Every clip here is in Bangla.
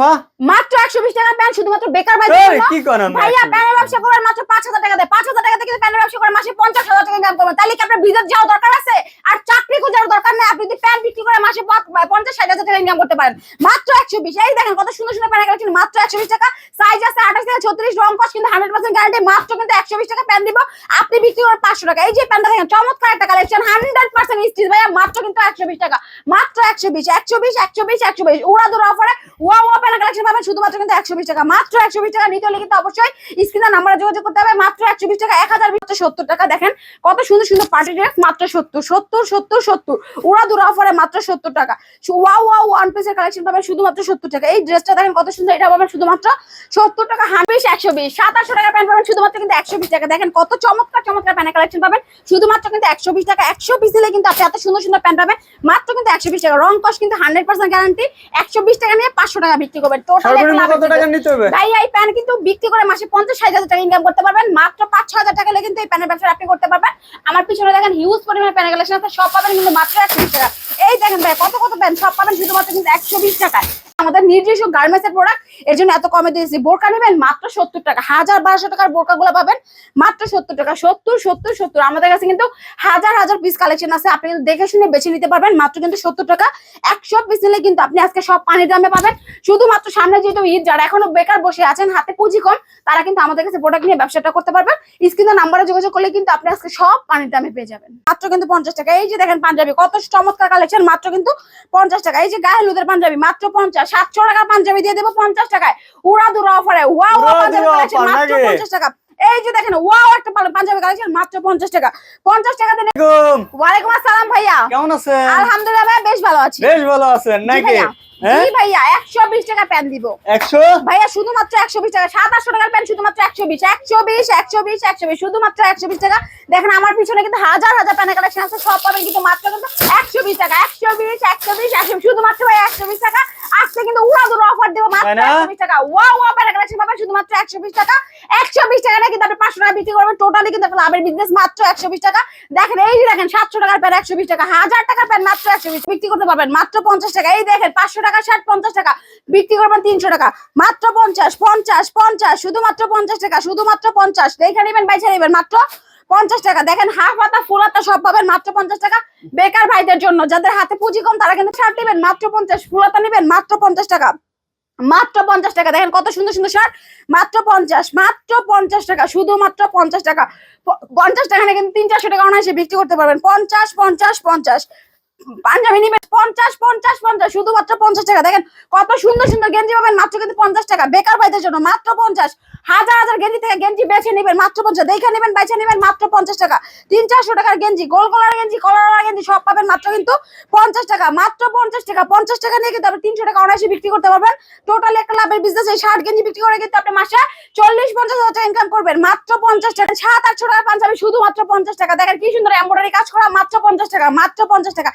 হ্যাঁ? মাত্র একশো বিশ টাকা প্যান্ট শুধুমাত্র বেকার কি করেন ভাইয়া প্যানের ব্যবসা করার মাত্র পাঁচ হাজার টাকা দেয়। পাঁচ হাজার টাকা থেকে প্যানের ব্যবসা করে মাসে পঞ্চাশ হাজার টাকা ইনকাম করবেন। তাহলে কি আপনার বিদেশ যাওয়া দরকার আছে? আর চাকরি খোঁজার দরকার নেই। আপনি যদি প্যান্ট বিক্রি করে মাসে পঞ্চাশ ষাট হাজার টাকা ইনকাম করতে পারেন। মাত্র একশো বিশ। এই দেখেন কত সুন্দর সুন্দর প্যান্ট কালেকশন। মাত্র একশো বিশ টাকা। সাইজ আছে আঠাশ থেকে ছত্রিশ রং কস কিন্তু হান্ড্রেড পার্সেন্ট গ্যারান্টি মাত্র কিন্তু একশো বিশ টাকা প্যান্ট দিব। আপনি বিক্রি করেন পাঁচশো টাকা। এই যে প্যান্টটা দেখেন চমৎকার একটা কালেকশন। হান্ড্রেড পার্সেন্ট স্টিচ ভাইয়া মাত্র কিন্তু একশো বিশ টাকা। মাত্র একশো বিশ একশো বিশ একশো বিশ একশো বিশ। উড়া দুরা অফারে ওয়া ওয়া প্যান্ট কালেকশন পাবেন শুধুমাত্র কিন্তু একশো বিশ টাকা। মাত্র একশো বিশ টাকা, নিতে হলে কিন্তু অবশ্যই স্ক্রিনের নাম্বারে যোগাযোগ করতে হবে। মাত্র একশো বিশ টাকা, এক হাজার সত্তর টাকা। দেখেন কত সুন্দর সুন্দর পার্টি ড্রেস মাত্র সত্তর সত্তর সত্তর সত্তর। উড়া দুরা অফারে মাত্র সত্তর টাকা। ওয়া ওয়া ওয়ান পিসের কালেকশন পাবেন শুধুমাত্র সত্তর টাকা। এই ড্রেসটা দেখেন কত সুন্দর, এটা পাবেন শুধুমাত্র সত্তর টাকা। হান্ড্রেড একশো বিশ, সাতাশশো টাকা প্যান্ট পাবেন শুধুমাত্র কিন্তু একশো বিশ টাকা। দেখেন কত চমৎকার চমৎকার প্যান্ট কালেকশন পাবেন। শুধুমাত্র কিন্তু একশো বিশ টাকা, একশো বিশ দিলে কিন্তু আপনি এত সুন্দর সুন্দর প্যান্ট পাবেন। মাত্র কিন্তু একশো বিশ টাকা। রং কস কিন্তু হান্ড্রেড পার্সেন্ট গ্যারান্টি একশো বিশ টাকা নিয়ে পাঁচশো টাকা বিক্রি করবেন। সর্বনিম্ন কত টাকা নিতে হবে? তাই এই প্যান কিন্তু বিক্রি করে মাসে পঞ্চাশ ষাট হাজার টাকা ইনকাম করতে পারবেন। মাত্র পাঁচ ছ হাজার টাকা হলে কিন্তু এই প্যানের ব্যবসা আপনি করতে পারবেন। আমার পিছনে দেখেন হিউজ পরিমাণ প্যান কালেকশন আছে। সব পাবেন কিন্তু মাত্র একশো বিশ টাকা। এই দেখেন ভাই কত কত প্যান সব পাবেন শুধুমাত্র কিন্তু একশো বিশ টাকা টাকায়। আমাদের নিজস্ব গার্মেন্টস এর প্রোডাক্টের জন্য এত কমে দিয়েছি। বোরকা নেবেন মাত্র সত্তর টাকা। হাজার বারোশো টাকার বোরকা গুলো পাবেন মাত্র সত্তর টাকা। সত্তর সত্তর সত্তর। আমাদের কাছে কিন্তু হাজার হাজার পিস কালেকশন আছে। আপনি দেখে শুনে বেছে নিতে পারবেন, মাত্র কিন্তু সত্তর টাকা। একশো পিস নিলে কিন্তু আপনি আজকে সব পানির দামে পাবেন। শুধুমাত্র সামনে যেহেতু ঈদ, যারা এখনও বেকার বসে আছেন, হাতে পুঁজি কম, তারা কিন্তু আমাদের কাছে প্রোডাক্ট নিয়ে ব্যবসাটা করতে পারবেন। স্ক্রিনের নাম্বারে যোগাযোগ করলে কিন্তু আপনি আজকে সব পানির দামে পেয়ে যাবেন। মাত্র কিন্তু পঞ্চাশ টাকা। এই যে দেখেন পাঞ্জাবি, কত চমৎকার কালেকশন মাত্র কিন্তু পঞ্চাশ টাকা। এই যে গায়ে হলুদের পাঞ্জাবি, মাত্র পঞ্চাশ। সাতশো টাকা পাঞ্জাবি দিয়ে দেবো পঞ্চাশ টাকায়। উড়া দুরা অফারে ওয়া ওয়া পাঞ্জাবি মাত্র পঞ্চাশ টাকা। এই যে দেখেন ওয়াও একটা পাল- পাঞ্জাবি কালেকশন মাত্র পঞ্চাশ টাকা। পঞ্চাশ টাকা দিলে আলাইকুম। ওয়ালাইকুম আসসালাম ভাইয়া। কেমন আছেন? আলহামদুলিল্লাহ ভাইয়া বেশ ভালো আছি। বেশ ভালো আছেন নাকি? হ্যাঁ? জি ভাইয়া টাকা প্যান দিব। একশো? ভাইয়া শুধুমাত্র একশো বিশ টাকা। সাত আটশো টাকার প্যান শুধুমাত্র একশো বিশ। একশো বিশ একশো বিশ একশো বিশ। শুধুমাত্র একশো বিশ টাকা। দেখেন আমার পিছনে কিন্তু হাজার হাজার প্যানের কালেকশন আছে। সব পাবেন কিন্তু মাত্র কিন্তু একশো বিশ টাকা। একশো বিশ একশো বিশ একশো শুধুমাত্র ভাই একশো বিশ টাকা। আজকে কিন্তু উড়া দুটো অফার দেবো মাত্র না? টাকা। ওয়া ওয়া প্যানের কালেকশন পাবেন শুধুমাত্র একশো বিশ টাকা। একশো বিশ টাকা নিয়ে কিন্তু আপনি পাঁচশো টাকা বিক্রি করবেন। টোটালি কিন্তু লাভের বিজনেস মাত্র একশো বিশ টাকা। দেখেন এই যে দেখেন সাতশো টাকার প্যান একশো বিশ টাকা। হাজার টাকার প্যান মাত্র একশো বিশ বিক্রি করতে পারবেন মাত্র পঞ্চাশ টাকা। এই দেখেন পাঁচশো টাকা ষাট পঞ্চাশ টাকা। বিক্রি করবেন তিনশো টাকা। মাত্র পঞ্চাশ পঞ্চাশ পঞ্চাশ শুধুমাত্র পঞ্চাশ টাকা শুধুমাত্র পঞ্চাশ। দেখে নেবেন বাইছে নেবেন মাত্র পঞ্চাশ টাকা। দেখেন, হাফ পাতা ফুল হাতা সব পাবেন মাত্র পঞ্চাশ টাকা। বেকার ভাইদের জন্য, যাদের হাতে পুঁজি কম, তারা কিন্তু শার্ট নেবেন, মাত্র পঞ্চাশ ফুল হাতা নেবেন, মাত্র পঞ্চাশ টাকা। মাত্র পঞ্চাশ টাকা। দেখেন, কত সুন্দর সুন্দর শার্ট মাত্র পঞ্চাশ মাত্র পঞ্চাশ টাকা, শুধুমাত্র পঞ্চাশ টাকা। পঞ্চাশ টাকা না, কিন্তু তিন চারশো টাকা অনায়াসে বিক্রি করতে পারবেন। পঞ্চাশ পঞ্চাশ পঞ্চাশ। পাঞ্জাবি নিবেন পঞ্চাশ পঞ্চাশ পঞ্চাশ, শুধুমাত্র পঞ্চাশ টাকা। দেখেন কত সুন্দর সুন্দর গেঞ্জি পাবেন, মাত্র কিন্তু পঞ্চাশ টাকা। বেকার ভাইদের জন্য মাত্র পঞ্চাশ। হাজার হাজার গেঞ্জি থেকে গেঞ্জি বেছে নেবেন, মাত্র পঞ্চাশ। দেখে নেবেন, বেছে নেবেন, মাত্র পঞ্চাশ টাকা। তিন চারশো টাকার গেঞ্জি, গোল কলার গেঞ্জি কলার গেঞ্জি সব পাবেন মাত্র কিন্তু পঞ্চাশ টাকা, মাত্র পঞ্চাশ টাকা পঞ্চাশ টাকা নিয়ে কিন্তু আপনি তিনশো টাকা অনায়াসে বিক্রি করতে পারবেন। টোটালি একটা লাভের বিজনেস এই ষাট গেঞ্জি বিক্রি করে কিন্তু আপনি মাসে চল্লিশ, পঞ্চাশ হাজার টাকা ইনকাম করবেন। মাত্র পঞ্চাশ টাকা, সাত, আটশো টাকার পাঞ্জাবি শুধুমাত্র পঞ্চাশ টাকা। দেখেন কি সুন্দর এম্বয়ডারি কাজ করা, মাত্র পঞ্চাশ টাকা, মাত্র পঞ্চাশ টাকা।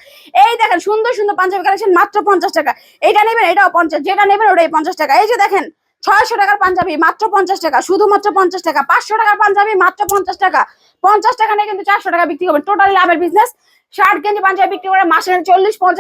এই দেখেন সুন্দর সুন্দর পাঞ্জাবি কালেকশন মাত্র পঞ্চাশ টাকা। এটা নেবেন, এটাও পঞ্চাশ, যেটা নেবেন ওটাই পঞ্চাশ টাকা। এই যে দেখেন ছয়শো টাকার পাঞ্জাবি, মাত্র পঞ্চাশ টাকা, শুধুমাত্র পঞ্চাশ টাকা, পাঁচশো টাকার পাঞ্জাবি, মাত্র পঞ্চাশ টাকা। পঞ্চাশ টাকা নিয়ে কিন্তু চারশো টাকা বিক্রি করবেন। টোটালি লাভের বিজনেস ষাট কেজি পাঞ্জাবি বিক্রি করে মাসে চল্লিশ, পঞ্চাশ